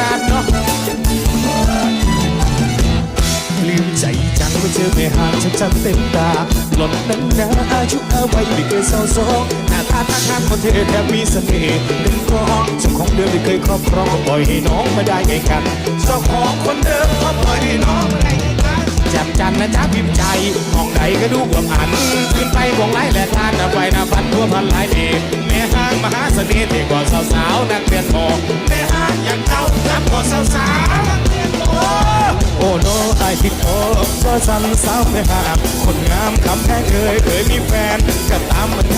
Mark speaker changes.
Speaker 1: รอตั้งนานเนาะลืมใจจังเมื่อเจอแม่ห่างฉันจำเต็มตาหล่อนนั้นนาอายุอาวัยไม่เคยเศร้าโศกหน้าตาท่าทางคนเธอแทบมีเสน่ห์เป็นกองเจ้าของเดิมไม่เคยครอบครองก็ปล่อยให้น้องมาได้ไงกันเจ้าของคนเดิมก็ปล่อยให้น้องมาได้ไงกันจ่มจันนะจ๊ะพิมพ์ใจมองใดก็ดูว่าอันขึ้นไปวงไล่และทานนะไปนะพันทั่วพันหลายเดชแม่ห้างมหาเสน่ห์เด็กกว่าสาวๆนัก ก็สันสาวไม่ห่าคนงามคำแพงเคยเคยมีแฟนก็ตามมัน